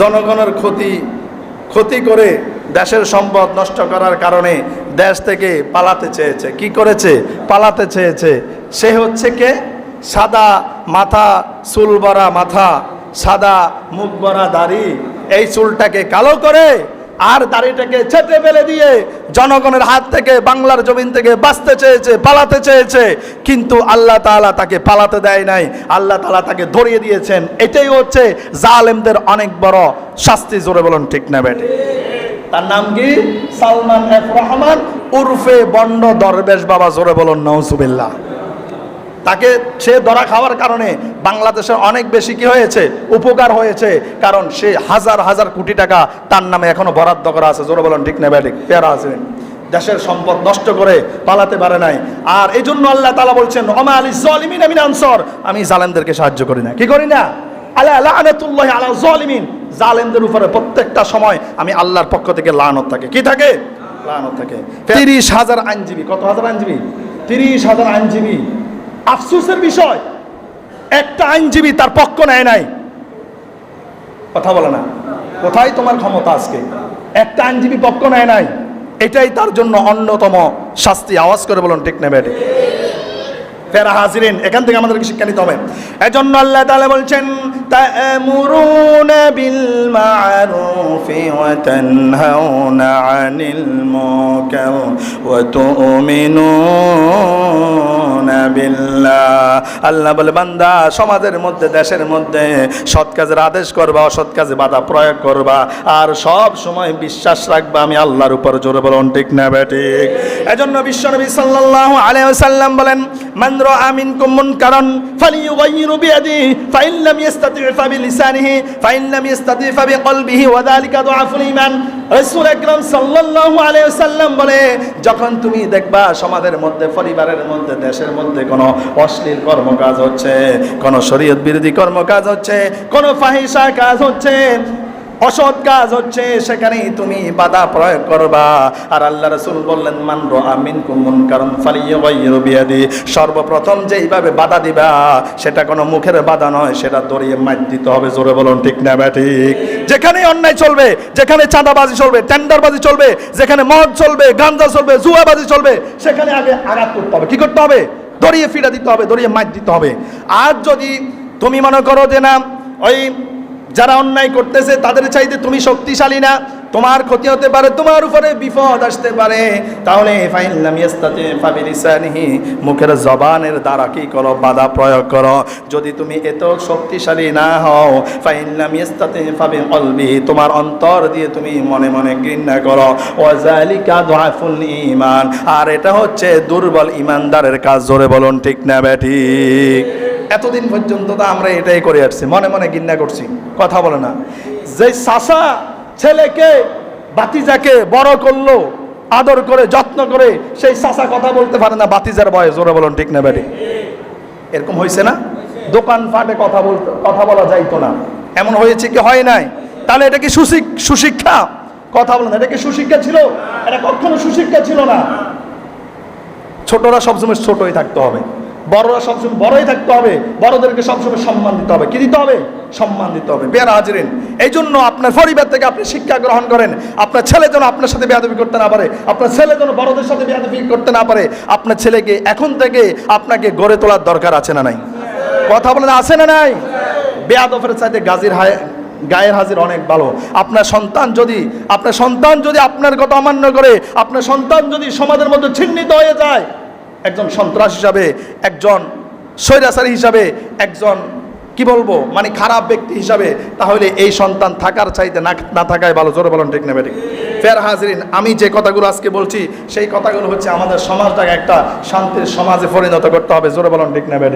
জনগণের ক্ষতি ক্ষতি করে দেশের সম্পদ নষ্ট করার কারণে দেশ থেকে পালাতে চেয়েছে। কি করেছে? পালাতে চেয়েছে। সে হচ্ছে কে? সাদা মাথা, চুল ভরা মাথা, সাদা মুখ বরা দাড়ি। এই চুলটাকে কালো করে আর দাড়িটাকে ছেটে ফেলে দিয়ে জনগণের হাত থেকে বাংলার জমিন থেকে বাঁচতে চেয়েছে, পালাতে চেয়েছে। কিন্তু আল্লাহ তাআলা তাকে পালাতে দেয় নাই। আল্লাহ তালা তাকে ধরিয়ে দিয়েছেন। এটাই হচ্ছে জালেমদের অনেক বড় শাস্তি, জোরে বলুন ঠিক না বেটে তার নাম কি? সালমান এফ রহমান, উর্ফে বন্ড দরবেশ বাবা, জোরে বলুন নৌসুবিল্লাহ তাকে সে ধরা খাওয়ার কারণে বাংলাদেশের অনেক বেশি কি হয়েছে? উপকার হয়েছে। কারণ সে হাজার হাজার কোটি টাকা তার নামে এখনও বরাদ্দ করা আছে। জোরে বলুন ঠিক না ব্যাটিক পেয়ারা আছে। দেশের সম্পদ নষ্ট করে পালাতে পারে নাই। আর এই জন্য আল্লাহ তালা বলছেন অমা আলী জলিমিন আমিন আনসর। আমি জালেমদেরকে সাহায্য করি না। কি করি না? আল্লাহ লানাতুল্লাহ আলা জলিমিন। জালেমদের উপরে প্রত্যেকটা সময় আমি আল্লাহর পক্ষ থেকে লানত থাকে। কি থাকে? লানত থাকে। তিরিশ হাজার আইনজীবী। কত হাজার আইনজীবী? তিরিশ হাজার আইনজীবী। আফসোসের বিষয়, একটা আইনজীবী তার পক্ষ নেয় নাই। কথা বলে না। কোথায় তোমার ক্ষমতা আজকে? একটা আইনজীবী পক্ষ নেয় নাই। এটাই তার জন্য অন্যতম শাস্তি। আওয়াজ করে বলুন, ঠিক নেবে ফেরা হাজিরিন, এখান থেকে আমাদেরকে শিক্ষা নিতে হবে। এজন্য আল্লাহ তাআলা বলছেন ওয়া তানহাউনা 'আনিল মুনকার ওয়া তু'মিনুনা বিল্লাহ। আল্লাহ বলে, বান্দা, সমাজের মধ্যে, দেশের মধ্যে সৎ কাজের আদেশ করবা, অসৎ কাজে বাধা প্রয়োগ করবা, আর সব সময় বিশ্বাস রাখবা, আমি আল্লাহর উপর জোরে বলুন, ঠিক না বেঠিক এজন্য বিশ্বনবী সাল্লাল্লাহু আলাইহি ওয়াসাল্লাম বলেন, মান যখন তুমি দেখবা সমাজের মধ্যে, পরিবারের মধ্যে, দেশের মধ্যে কোনো অশ্লীল কর্মকাজ হচ্ছে, কোনো শরীয়ত বিরোধী কর্মকাজ হচ্ছে, কোনো ফাহিসা কাজ হচ্ছে অসৎ কাজ হচ্ছে, সেখানেই তুমি বাধা প্রয়োগ করবা। আর আল্লাহ রসুল বললেন, মান আমিন কুমুন কারণ ফালিয়ে সর্বপ্রথম যেইভাবে বাধা দিবা, সেটা কোনো মুখের বাধা নয়, সেটা দড়িয়ে মাইর দিতে হবে, জোরে বলুন, ঠিক না ঠিক? যেখানে অন্যায় চলবে, যেখানে চাঁদাবাজি চলবে, টেন্ডারবাজি চলবে, যেখানে মদ চলবে, গাঞ্জা চলবে, জুয়াবাজি চলবে, সেখানে আগে আঘাত করতে হবে। কি করতে হবে? দড়িয়ে ফিরা দিতে হবে, দড়িয়ে মাইর দিতে হবে। আর যদি তুমি মনে করো যে না, ওই যারা অন্যায় করতেছে, তাদের চাইতে তুমি শক্তিশালী না। তোমার ক্ষতি হতে পারে, তোমার উপরে বিপদ আসতে পারে। তাহলে মুখের জবানের দ্বারা কি করো, বাধা প্রয়োগ করো। যদি তুমি এত শক্তিশালী না হও ফাইনলাম কলবি তোমার অন্তর দিয়ে তুমি মনে মনে ঘৃণা করো। ওয়াজালিকা দুআফুল ঈমান, আর এটা হচ্ছে দুর্বল ইমানদারের কাজ, জোরে বলুন ঠিক না ব্যাঠিক এতদিন পর্যন্ত তো আমরা এটাই করে আসছি, মনে মনে গিন্না করছি, কথা বলে না। যে চাষা ছেলেকে বাতিজাকে বড় করল, আদর করে, যত্ন করে, সেই চাষা কথা বলতে পারে না, বাতিজার বয়স, ওরা বলুন, ঠিক না ব্যাটি? এরকম হয়েছে না? দোকান ফাটে কথা বলতে, কথা বলা যাইতো না। এমন হয়েছে কি হয় নাই? তাহলে এটা কি সুশিক, সুশিক্ষা? কথা বলেন এটা কি সুশিক্ষা ছিল? এটা কখনো সুশিক্ষা ছিল না। ছোটরা সবসময় ছোটই থাকতে হবে। বড়রা সবসময় বড়ই থাকতে হবে, বড়দেরকে সবসময় সম্মান দিতে হবে। কি দিতে হবে? সম্মান দিতে হবে। বেয়ার হাজিরেন এই জন্য আপনার পরিবার থেকে আপনি শিক্ষা গ্রহণ করেন। আপনার ছেলে যেন আপনার সাথে বেয়াদবি করতে না পারে, আপনার ছেলে যেন বড়দের সাথে বেয়াদবি করতে না পারে, আপনার ছেলেকে এখন থেকে আপনাকে গড়ে তোলার দরকার আছে না নাই? কথা বলেন, আছে না নাই? বেয়াদফের চাইতে গাজির হায়, গায়ের হাজির অনেক ভালো। আপনার সন্তান যদি, আপনার সন্তান যদি আপনার কথা অমান্য করে, আপনার সন্তান যদি সমাজের মধ্যে চিহ্নিত হয়ে যায় একজন সন্ত্রাস হিসাবে, একজন স্বৈরাচারী হিসাবে, একজন, কি বলব মানে খারাপ ব্যক্তি হিসাবে, তাহলে এই সন্তান থাকার চাইতে না না থাকায় ভালো। জোরে বলেন ঠিক নেবে ঠিক। ফের হাজরিন, আমি যে কথাগুলো আজকে বলছি, সেই কথাগুলো হচ্ছে আমাদের সমাজটাকে একটা শান্তির সমাজে পরিণত করতে হবে। জোরে বলেন ঠিক নেবে